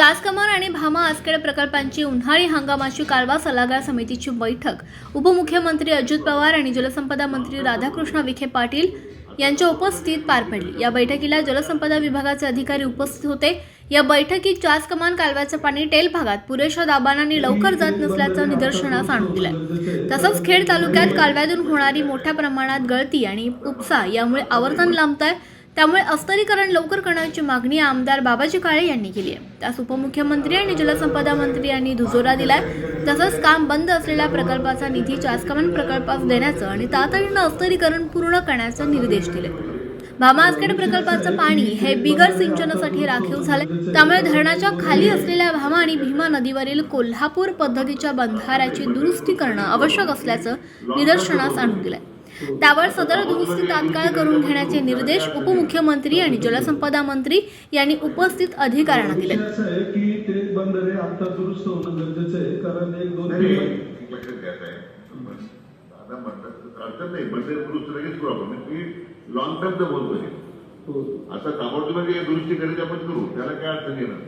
चासकमान आणि भामा आसखेड प्रकल्पांची उन्हाळी हंगामाची कालवा सल्लागार समितीची बैठक. उपमुख्यमंत्री अजित पवार आणि जलसंपदा मंत्री राधाकृष्ण विखे पाटील यांच्या उपस्थितीत पार पडली. या बैठकीला जलसंपदा विभागाचे अधिकारी उपस्थित होते. या बैठकीत चासकमान कालव्याचं पाणी टेल भागात पुरेशा दाबानं आणि लवकर जात नसल्याचं निदर्शनास आणून दिलंय. तसंच खेड तालुक्यात कालव्यातून होणारी मोठ्या प्रमाणात गळती आणि उपसा यामुळे आवर्तन लांबत आहे त्यामुळे अस्तरीकरण लवकर करण्याची मागणी आमदार बाबाजी काळे यांनी केली आहे. त्यास उपमुख्यमंत्री आणि जलसंपदा मंत्री यांनी दुजोरा दिलाय. तसंच काम बंद असलेल्या प्रकल्पाचा निधी चास्कमन प्रकल्पास देण्याचं आणि तातडीनं अस्तरीकरण पूर्ण करण्याचे निर्देश दिले भामाआसखेड प्रकल्पाचं पाणी हे बिगर सिंचनासाठी राखीव झाले त्यामुळे धरणाच्या खाली असलेल्या भामा आणि भीमा नदीवरील कोल्हापूर पद्धतीच्या बंधाऱ्याची दुरुस्ती करणं आवश्यक असल्याचं निदर्शनास आणून दिलंय. त्यावर सदर दुरुस्ती तात्काळ करून घेण्याचे निर्देश उपमुख्यमंत्री आणि जलसंपदा मंत्री यांनी उपस्थित अधिकाऱ्यांना दिले. लॉंग बोलतोय आता ताबडतोब दुरुस्ती करायची आपण. करू. त्याला काय अडचण येणार?